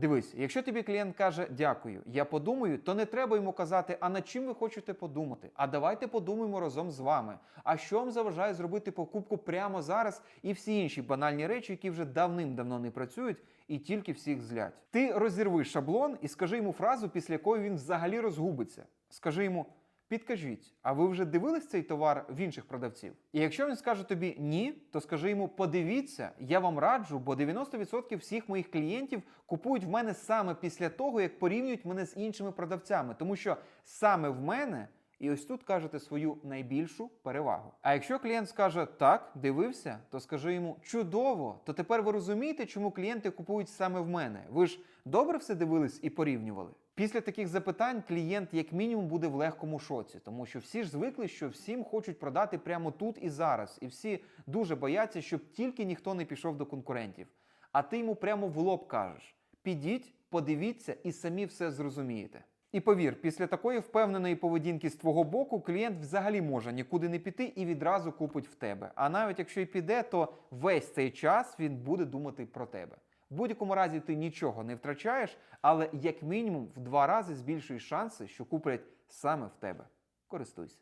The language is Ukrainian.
Дивись, якщо тобі клієнт каже дякую, я подумаю, то не треба йому казати, а над чим ви хочете подумати. А давайте подумаємо разом з вами. А що вам заважає зробити покупку прямо зараз і всі інші банальні речі, які вже давним-давно не працюють і тільки всіх злять. Ти розірви шаблон і скажи йому фразу, після якої він взагалі розгубиться. Скажи йому. Підкажіть, а ви вже дивились цей товар в інших продавців? І якщо він скаже тобі ні, то скажи йому: подивіться, я вам раджу, бо 90% всіх моїх клієнтів купують в мене саме після того, як порівнюють мене з іншими продавцями, тому що саме в мене. І ось тут кажете свою найбільшу перевагу. А якщо клієнт скаже так, дивився, то скажи йому чудово, то тепер ви розумієте, чому клієнти купують саме в мене. Ви ж добре все дивились і порівнювали. Після таких запитань клієнт як мінімум буде в легкому шоці, тому що всі ж звикли, що всім хочуть продати прямо тут і зараз, і всі дуже бояться, щоб тільки ніхто не пішов до конкурентів. А ти йому прямо в лоб кажеш: підіть, подивіться і самі все зрозумієте. І повір, після такої впевненої поведінки з твого боку клієнт взагалі може нікуди не піти і відразу купить в тебе. А навіть якщо й піде, то весь цей час він буде думати про тебе. В будь-якому разі ти нічого не втрачаєш, але як мінімум в два рази збільшуєш шанси, що куплять саме в тебе. Користуйся.